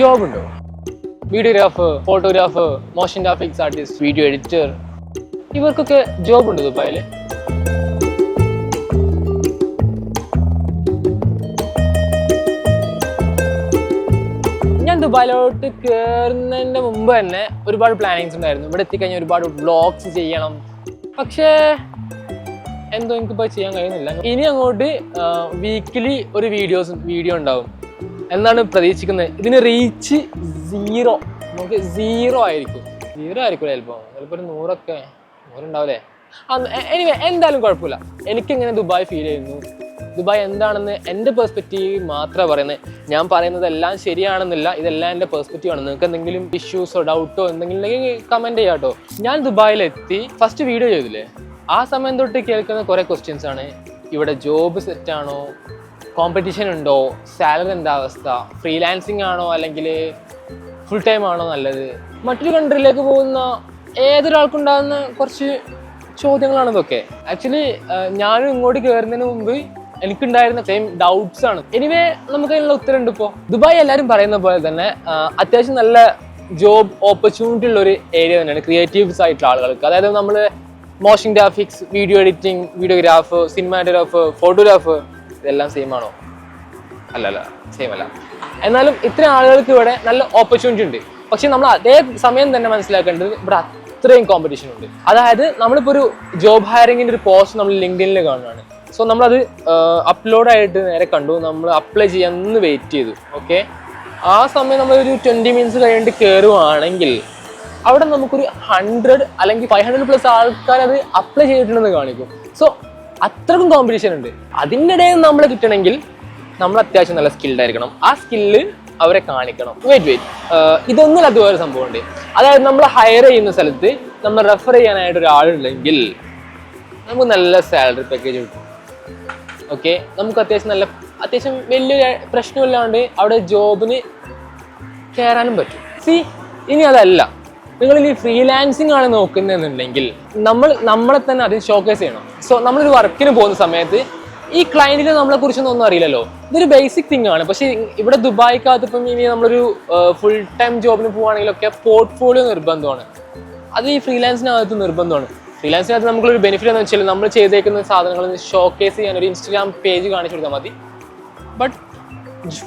Job ഉണ്ടോ videographer photographer motion graphics artist video editor ഇവർക്കൊക്കെ job ഉണ്ട് ദുബായിൽ ഞാൻ ദുബായിലോട്ട് കയറുന്നതിന്റെ മുമ്പ് തന്നെ ഒരുപാട് പ്ലാനിങ്സ് ഉണ്ടായിരുന്നു. ഇവിടെ എത്തിക്കഴിഞ്ഞാൽ ഒരുപാട് വ്ളോഗ്സ് ചെയ്യണം. പക്ഷേ എന്തോ എനിക്കിപ്പോൾ ചെയ്യാൻ കഴിയുന്നില്ല. ഇനി അങ്ങോട്ട് വീക്കിലി ഒരു വീഡിയോസ് വീഡിയോ ഉണ്ടാവും. എന്നാണ് പ്രതീക്ഷിക്കുന്നത്. ഇതിന് റീച്ച് സീറോ നമുക്ക് സീറോ ആയിരിക്കും. സീറോ ആയിരിക്കും ചിലപ്പോൾ ചിലപ്പോൾ ഒരു നൂറൊക്കെ നൂറുണ്ടാവില്ലേ? എനിവേ എന്തായാലും കുഴപ്പമില്ല. എനിക്കിങ്ങനെ ദുബായ് ഫീൽ ചെയ്യുന്നു. ദുബായ് എന്താണെന്ന് എന്റെ പെർസ്പെക്റ്റീവ് മാത്രമേ പറയുന്നത് ഞാൻ പറയുന്നത് എല്ലാം ശരിയാണെന്നില്ല. ഇതെല്ലാം എന്റെ പെർസ്പെക്റ്റീവ് ആണ്. നിങ്ങൾക്ക് എന്തെങ്കിലും ഇഷ്യൂസോ ഡൗട്ടോ എന്തെങ്കിലും ഉണ്ടെങ്കിൽ കമന്റ് ചെയ്യാം കേട്ടോ. ഞാൻ ദുബായിലെത്തി ഫസ്റ്റ് വീഡിയോ ചെയ്തില്ലേ? ആ സമയം തൊട്ട് കേൾക്കുന്ന കുറേ ക്വസ്റ്റ്യൻസ് ആണ്. ഇവിടെ ജോബ് സെറ്റാണോ കോമ്പറ്റീഷൻ ഉണ്ടോ? സാലറി എന്താ അവസ്ഥ? ഫ്രീലാൻസിങ് ആണോ അല്ലെങ്കിൽ ഫുൾ ടൈം ആണോ നല്ലത്? മറ്റൊരു കൺട്രിയിലേക്ക് പോകുന്ന ഏതൊരാൾക്കുണ്ടാകുന്ന കുറച്ച് ചോദ്യങ്ങളാണ് ഇതൊക്കെ. ആക്ച്വലി ഞാനും ഇങ്ങോട്ട് കയറുന്നതിന് മുമ്പ് എനിക്കുണ്ടായിരുന്ന സെയിം ഡൗട്ട്സ് ആണ്. എനിവേ നമുക്ക് അതിനുള്ള ഉത്തരമുണ്ട് ഇപ്പോൾ ദുബായ് എല്ലാവരും പറയുന്ന പോലെ തന്നെ അത്യാവശ്യം നല്ല ജോബ് ഓപ്പർച്യൂണിറ്റി ഉള്ള ഒരു ഏരിയ തന്നെയാണ് ക്രിയേറ്റീവ്സ് ആയിട്ടുള്ള ആളുകൾക്ക്. അതായത് നമ്മൾ motion graphics video editing videograph cinematograph photograph ഇതെല്ലാം സെയിം ആണോ? അല്ല അല്ല സെയിം അല്ല. എന്നാലും ഇത്ര ആളുകൾക്ക് ഇവിടെ നല്ല ഓപ്പർച്യൂണിറ്റി ഉണ്ട്. പക്ഷെ നമ്മൾ അതേ സമയം തന്നെ മനസ്സിലാക്കേണ്ടത് ഇവിടെ അത്രയും കോമ്പറ്റീഷൻ ഉണ്ട്. അതായത് നമ്മളിപ്പോൾ ഒരു ജോബ് ഹയറിങ്ങിന്റെ ഒരു പോസ്റ്റ് നമ്മൾ ലിങ്ക്ഡിനിൽ കാണുകയാണ് സോ നമ്മളത് അപ്ലോഡ് ആയിട്ട് നേരെ കണ്ടു. നമ്മൾ അപ്ലൈ ചെയ്യാമെന്ന് വെയിറ്റ് ചെയ്തു. ഓക്കെ ആ സമയം നമ്മളൊരു ട്വന്റി മിനിറ്റ്സ് കഴിഞ്ഞിട്ട് കയറുവാണെങ്കിൽ അവിടെ നമുക്കൊരു ഹൺഡ്രഡ് അല്ലെങ്കിൽ ഫൈവ് ഹൺഡ്രഡ് പ്ലസ് ആൾക്കാർ അത് അപ്ലൈ ചെയ്തിട്ടുണ്ടെന്ന് കാണിക്കും. സോ അത്രക്കും കോമ്പറ്റീഷൻ ഉണ്ട്. അതിന്റെ നമ്മൾ കിട്ടണമെങ്കിൽ നമ്മൾ അത്യാവശ്യം നല്ല സ്കിൽഡ് ആയിരിക്കണം ആ സ്കില്ല് അവരെ കാണിക്കണം. വെയിറ്റ് വെയിറ്റ് ഇതൊന്നും അതുപോലെ സംഭവമുണ്ട് അതായത് നമ്മൾ ഹയർ ചെയ്യുന്ന സ്ഥലത്ത് നമ്മൾ റെഫർ ചെയ്യാനായിട്ട് ഒരാളുണ്ടെങ്കിൽ നമുക്ക് നല്ല സാലറി പാക്കേജ് കിട്ടും. ഓക്കെ നമുക്ക് അത്യാവശ്യം നല്ല അത്യാവശ്യം വലിയ പ്രശ്നമില്ലാണ്ട് അവിടെ ജോബിന് കയറാനും പറ്റും. സി ഇനി അതല്ല. നിങ്ങൾ ഈ ഫ്രീലാൻസിങ് ആണ് നോക്കുന്നതെന്നുണ്ടെങ്കിൽ നമ്മൾ നമ്മളെ തന്നെ അതിന് ഷോക്കേസ് ചെയ്യണം. സോ നമ്മളൊരു വർക്കിന് പോകുന്ന സമയത്ത് ഈ ക്ലയന്റിന് നമ്മളെ കുറിച്ചൊന്നും ഒന്നും അറിയില്ലല്ലോ. ഇതൊരു ബേസിക് തിങ് ആണ്. പക്ഷേ ഇവിടെ ദുബായിക്കകത്ത് ഇപ്പം ഇനി നമ്മളൊരു ഫുൾ ടൈം ജോബിന് പോവുകയാണെങ്കിലൊക്കെ പോർട്ട്ഫോളിയോ നിർബന്ധമാണ്. അത് ഈ ഫ്രീലാൻസിനകത്ത് നിർബന്ധമാണ്. ഫ്രീലാൻസിനകത്ത് നമുക്കൊരു ബെനിഫിറ്റ് എന്ന് വെച്ചാൽ നമ്മൾ ചെയ്തേക്കുന്ന സാധനങ്ങൾ ഷോക്കേസ് ചെയ്യാൻ ഒരു ഇൻസ്റ്റാഗ്രാം പേജ് കാണിച്ചു കൊടുത്താൽ മതി. ബട്ട്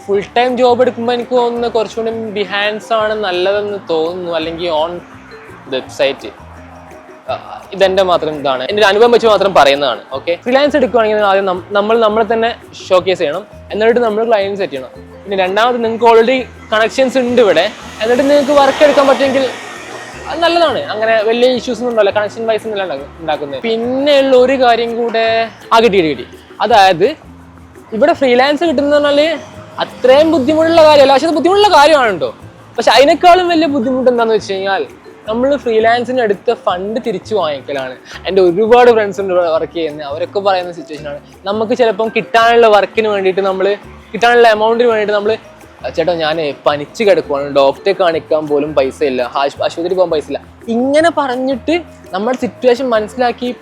ഫുൾ ടൈം ജോബ് എടുക്കുമ്പോൾ എനിക്ക് തോന്നുന്നു കുറച്ചുകൂടി ബിഹാൻഡ്സ് ആണ് നല്ലതെന്ന് തോന്നുന്നു. അല്ലെങ്കിൽ ഓൺ വെബ്സൈറ്റ് ഇതെന്റെ മാത്രം ഇതാണ്. എന്റെ അനുഭവം വെച്ച് മാത്രം പറയുന്നതാണ്. ഓക്കെ ഫ്രീലാൻസ് എടുക്കുവാണെങ്കിൽ ആദ്യം നമ്മൾ നമ്മളെ തന്നെ ഷോക്കേസ് ചെയ്യണം. എന്നിട്ട് നമ്മൾ ക്ലയന്റ് സെറ്റ് ചെയ്യണം. പിന്നെ രണ്ടാമത് നിങ്ങൾക്ക് ഓൾറെഡി കണക്ഷൻസ് ഉണ്ട് ഇവിടെ. എന്നിട്ട് നിങ്ങൾക്ക് വർക്ക് എടുക്കാൻ പറ്റുമെങ്കിൽ അത് നല്ലതാണ്. അങ്ങനെ വലിയ ഇഷ്യൂസ് ഒന്നും ഉണ്ടല്ലോ കണക്ഷൻ വൈസ് ഒന്നും ഉണ്ടാക്കുന്നത്. പിന്നെയുള്ള ഒരു കാര്യം കൂടെ ആ കിട്ടി കിട്ടി അതായത് ഇവിടെ ഫ്രീലാൻസ് കിട്ടുന്ന പറഞ്ഞാൽ അത്രയും ബുദ്ധിമുട്ടുള്ള കാര്യമല്ല. പക്ഷെ ബുദ്ധിമുട്ടുള്ള കാര്യമാണ് പക്ഷെ അതിനേക്കാളും വലിയ ബുദ്ധിമുട്ട് എന്താണെന്ന് വെച്ച് കഴിഞ്ഞാൽ നമ്മൾ ഫ്രീലാൻസിന് എടുത്ത ഫണ്ട് തിരിച്ചു വാങ്ങിക്കലാണ്. എന്റെ ഒരുപാട് ഫ്രണ്ട്സ് ഉണ്ട് വർക്ക് ചെയ്യുന്നത് അവരൊക്കെ പറയുന്ന സിറ്റുവേഷൻ ആണ്. നമുക്ക് ചിലപ്പം കിട്ടാനുള്ള വർക്കിന് വേണ്ടിയിട്ട് നമ്മൾ കിട്ടാനുള്ള എമൗണ്ടിന് വേണ്ടിയിട്ട് നമ്മൾ ചേട്ടാ ഞാൻ പനിച്ച് കിടക്കുവാണ്. ഡോക്ടറെ കാണിക്കാൻ പോലും പൈസ ഇല്ല. ആശുപത്രി പോകാൻ പൈസ ഇല്ല. ഇങ്ങനെ പറഞ്ഞിട്ട് നമ്മുടെ സിറ്റുവേഷൻ മനസ്സിലാക്കി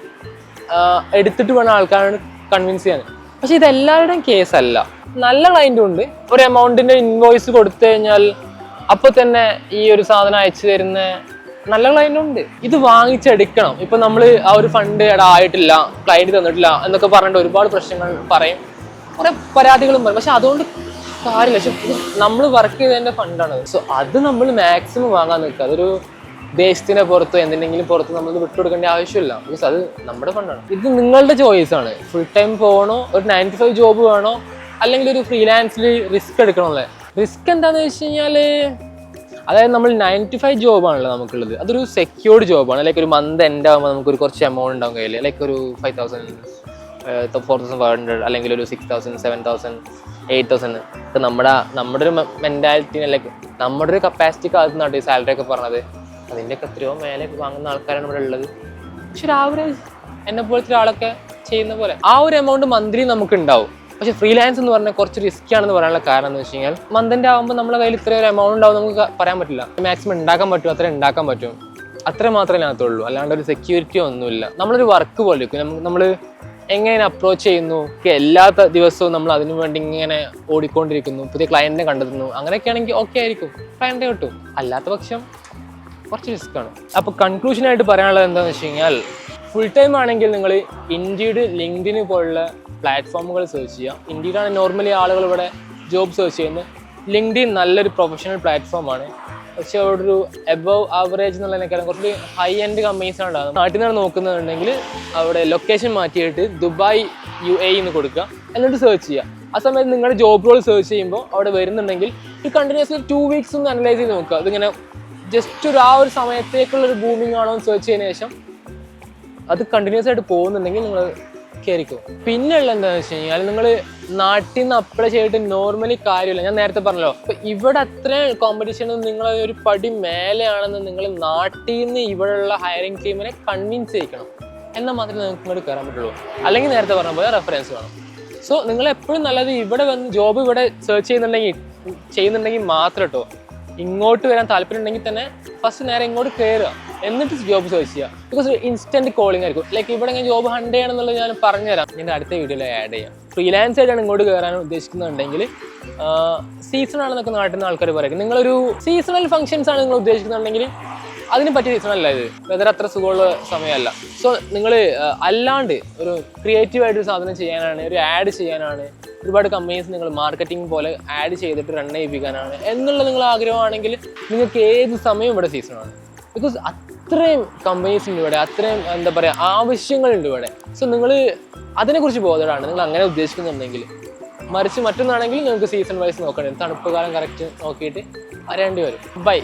എടുത്തിട്ട് വേണം ആൾക്കാരോട് കൺവിൻസ് ചെയ്യാൻ പക്ഷെ ഇത് എല്ലാവരുടെയും കേസല്ല. നല്ല ക്ലൈന്റും ഉണ്ട്. ഒരു എമൗണ്ടിന്റെ ഇൻവോയ്സ് കൊടുത്തു കഴിഞ്ഞാൽ അപ്പോൾ തന്നെ ഈ ഒരു സാധനം അയച്ചു തരുന്ന നല്ല ക്ലൈന്റും ഉണ്ട്. ഇത് വാങ്ങിച്ചെടുക്കണം. ഇപ്പൊ നമ്മൾ ആ ഒരു ഫണ്ട് എടാ ആയിട്ടില്ല ക്ലയന്റ് തന്നിട്ടില്ല എന്നൊക്കെ പറഞ്ഞിട്ട് ഒരുപാട് പ്രശ്നങ്ങൾ പറയും. കുറേ പരാതികളും പറയും. പക്ഷെ അതുകൊണ്ട് കാര്യമില്ല. പക്ഷെ നമ്മൾ വർക്ക് ചെയ്തതിന്റെ ഫണ്ടാണ് സോ അത് നമ്മൾ മാക്സിമം വാങ്ങാൻ നിൽക്കുക. അതൊരു ദേശത്തിന്റെ പുറത്തോ എന്തിനെങ്കിലും പുറത്ത് നമ്മൾ വിട്ടുകൊടുക്കേണ്ട ആവശ്യമില്ല. ബിക്കോസ് അത് നമ്മുടെ ഫണ്ടാണ് ഇത് നിങ്ങളുടെ ചോയ്സ് ആണ്. ഫുൾ ടൈം പോകണോ ഒരു നയന്റി ഫൈവ് ജോബ് വേണോ അല്ലെങ്കിൽ ഒരു ഫ്രീലാൻസിൽ റിസ്ക് എടുക്കണമല്ലേ റിസ്ക് എന്താണെന്ന് വെച്ച് കഴിഞ്ഞാൽ അതായത് നമ്മൾ നയന്റി ഫൈവ് ജോബാണല്ലോ നമുക്കുള്ളത്. അതൊരു സെക്യൂർഡ് ജോബാണ് ലൈക്ക് ഒരു മന്ത് എൻഡ് ആകുമ്പോൾ നമുക്കൊരു കുറച്ച് എമൗണ്ട് ഉണ്ടാവും കയ്യിൽ ലൈക്ക് ഒരു five thousand four thousand five hundred അല്ലെങ്കിൽ ഒരു six thousand seven thousand eight thousand ഇപ്പം നമ്മുടെ നമ്മുടെ ഒരു മെന്റാലിറ്റിനെ ലൈക്ക് നമ്മുടെ ഒരു കപ്പാസിറ്റിക്ക് അകത്തുനിന്നാണ് ഈ സാലറി ഒക്കെ പറഞ്ഞത് അതിന്റെയൊക്കെ എത്രയോ മേലെ വാങ്ങുന്ന ആൾക്കാരാണ് ഇവിടെ ഉള്ളത്. പക്ഷെ ഒരു ആവറേജ് എന്നെ പോലത്തെ ഒരാളൊക്കെ ചെയ്യുന്ന പോലെ ആ ഒരു എമൗണ്ട് മന്ത്ലി നമുക്ക് ഉണ്ടാവും പക്ഷെ ഫ്രീലാൻസ് എന്ന് പറഞ്ഞാൽ കുറച്ച് റിസ്ക് ആണെന്ന് പറയാനുള്ള കാരണം എന്ന് വെച്ച് കഴിഞ്ഞാൽ മന്തിന്റെ ആകുമ്പോൾ നമ്മുടെ കയ്യിൽ ഇത്ര ഒരു എമൗണ്ട് ഉണ്ടാവും നമുക്ക് പറയാൻ പറ്റില്ല. മാക്സിമം ഉണ്ടാക്കാൻ പറ്റും അത്ര ഉണ്ടാക്കാൻ പറ്റും. അത്ര മാത്രമേ അതിനകത്തുള്ളൂ. അല്ലാണ്ട് ഒരു സെക്യൂരിറ്റി ഒന്നുമില്ല. നമ്മളൊരു വർക്ക് പോലെ നമ്മൾ എങ്ങനെ അപ്രോച്ച് ചെയ്യുന്നു? എല്ലാ ദിവസവും നമ്മൾ അതിനു വേണ്ടി ഇങ്ങനെ ഓടിക്കൊണ്ടിരിക്കുന്നു. പുതിയ ക്ലയന്റിനെ കണ്ടെത്തുന്നു. അങ്ങനെയൊക്കെ ആണെങ്കിൽ ഓക്കെ ആയിരിക്കും. ക്ലയന്റ് കിട്ടും. അല്ലാത്ത പക്ഷം കുറച്ച് റിസ്ക് ആണ്. അപ്പോൾ കൺക്ലൂഷൻ ആയിട്ട് പറയാനുള്ളത് എന്താണെന്ന് വെച്ച് കഴിഞ്ഞാൽ ഫുൾ ടൈം ആണെങ്കിൽ നിങ്ങൾ ഇൻഡീഡ് ലിങ്ക്ഡിന് പോലുള്ള പ്ലാറ്റ്ഫോമുകൾ സെർച്ച് ചെയ്യുക. ഇൻഡീഡാണ് നോർമലി ആളുകൾ ഇവിടെ ജോബ് സെർച്ച് ചെയ്യുന്നത്. ലിങ്ക്ഡിൻ നല്ലൊരു പ്രൊഫഷണൽ പ്ലാറ്റ്ഫോമാണ് പക്ഷെ അവിടെ ഒരു എബവ് ആവറേജ് എന്നുള്ളതിനേക്കാളും കുറച്ച് ഹൈ എൻഡ് കമ്പനീസ് ഉണ്ടാകുന്നത് നാട്ടിൽ നിന്നാണ് നോക്കുന്നുണ്ടെങ്കിൽ അവിടെ ലൊക്കേഷൻ മാറ്റിയിട്ട് ദുബായ് യു എ എന്ന് കൊടുക്കുക. എന്നിട്ട് സെർച്ച് ചെയ്യുക. ആ സമയത്ത് നിങ്ങളുടെ ജോബ് റോൾ സെർച്ച് ചെയ്യുമ്പോൾ അവിടെ വരുന്നുണ്ടെങ്കിൽ ഒരു കണ്ടിന്യൂസ്ലി ടു വീക്സ് ഒന്ന് അനലൈസ് ചെയ്ത് നോക്കുക. അതിങ്ങനെ ജസ്റ്റ് ഒരു ആ ഒരു സമയത്തേക്കുള്ള ഒരു ബൂമിംഗ് ആണോ എന്ന് സെർച്ച് ശേഷം അത് കണ്ടിന്യൂസ് ആയിട്ട് പോകുന്നുണ്ടെങ്കിൽ നിങ്ങൾ കയറിക്കോ പിന്നെ ഉള്ള എന്താണെന്ന് വെച്ച് കഴിഞ്ഞാൽ നിങ്ങൾ നാട്ടിൽ നിന്ന് അപ്ലൈ ചെയ്തിട്ട് നോർമലി കാര്യമില്ല. ഞാൻ നേരത്തെ പറഞ്ഞല്ലോ. അപ്പൊ ഇവിടെ അത്രയും കോമ്പറ്റീഷൻ നിങ്ങൾ ഒരു പടി മേലെയാണെന്ന് നിങ്ങൾ നാട്ടിൽ നിന്ന് ഇവിടെയുള്ള ഹയറിംഗ് ടീമിനെ കൺവിൻസ് ചെയ്യിക്കണം. എന്നാൽ മാത്രമേ നിങ്ങൾക്ക് ഇങ്ങോട്ട് കയറാൻ പറ്റുള്ളൂ. അല്ലെങ്കിൽ നേരത്തെ പറഞ്ഞ പോലെ റെഫറൻസ് വേണം. സോ നിങ്ങൾ എപ്പോഴും നല്ലത് ഇവിടെ വന്ന് ജോബ് ഇവിടെ സെർച്ച് ചെയ്യുന്നുണ്ടെങ്കിൽ ചെയ്യുന്നുണ്ടെങ്കിൽ മാത്രം കേട്ടോ ഇങ്ങോട്ട് വരാൻ താല്പര്യം ഉണ്ടെങ്കിൽ തന്നെ ഫസ്റ്റ് നേരെ ഇങ്ങോട്ട് കയറുക എന്നിട്ട് ജോബ് സെർച്ച് ചെയ്യുക. ബിക്കോസ് ഇൻസ്റ്റന്റ് കോളിംഗ് ആയിരിക്കും. ലൈക്ക് ഇവിടെ ഞാൻ ജോബ് ഹണ്ട് ചെയ്യണമെന്നുള്ളത് ഞാൻ പറഞ്ഞുതരാം. ഞാൻ അടുത്ത വീഡിയോയിൽ ആഡ് ചെയ്യാം. ഫ്രീലാൻസ് ആയിട്ടാണ് ഇങ്ങോട്ട് കയറാൻ ഉദ്ദേശിക്കുന്നുണ്ടെങ്കിൽ സീസൺ ആണെന്നൊക്കെ നാട്ടിൽ നിന്ന് ആൾക്കാർ പറയും. നിങ്ങളൊരു സീസണൽ ഫംഗ്ഷൻസ് ആണ് നിങ്ങൾ ഉദ്ദേശിക്കുന്നുണ്ടെങ്കിൽ അതിന് പറ്റിയ സീസൺ അല്ല ഇത്. വെതർ അത്ര സുഖമുള്ള സമയമല്ല. സോ നിങ്ങൾ അല്ലാണ്ട് ഒരു ക്രിയേറ്റീവ് ആയിട്ടൊരു സാധനം ചെയ്യാനാണ് ഒരു ആഡ് ചെയ്യാനാണ് ഒരുപാട് കമ്പനീസ് നിങ്ങൾ മാർക്കറ്റിംഗ് പോലെ ആഡ് ചെയ്തിട്ട് റൺ ചെയ്യിപ്പിക്കാനാണ്. എന്നുള്ള നിങ്ങൾ ആഗ്രഹമാണെങ്കിൽ നിങ്ങൾക്ക് ഏത് സമയം ഇവിടെ സീസണാണ് ബിക്കോസ് അത്രയും കമ്പനീസ് ഉണ്ട് ഇവിടെ അത്രയും എന്താ പറയുക ആവശ്യങ്ങളുണ്ട് ഇവിടെ. സോ നിങ്ങൾ അതിനെക്കുറിച്ച് ബോധമാണ് നിങ്ങൾ അങ്ങനെ ഉദ്ദേശിക്കുന്നുണ്ടെങ്കിൽ. മറിച്ച് മറ്റൊന്നാണെങ്കിൽ നിങ്ങൾക്ക് സീസൺ വൈസ് നോക്കണം തണുപ്പ് കാലം കറക്റ്റ് നോക്കിയിട്ട് വരേണ്ടി വരും. ബൈ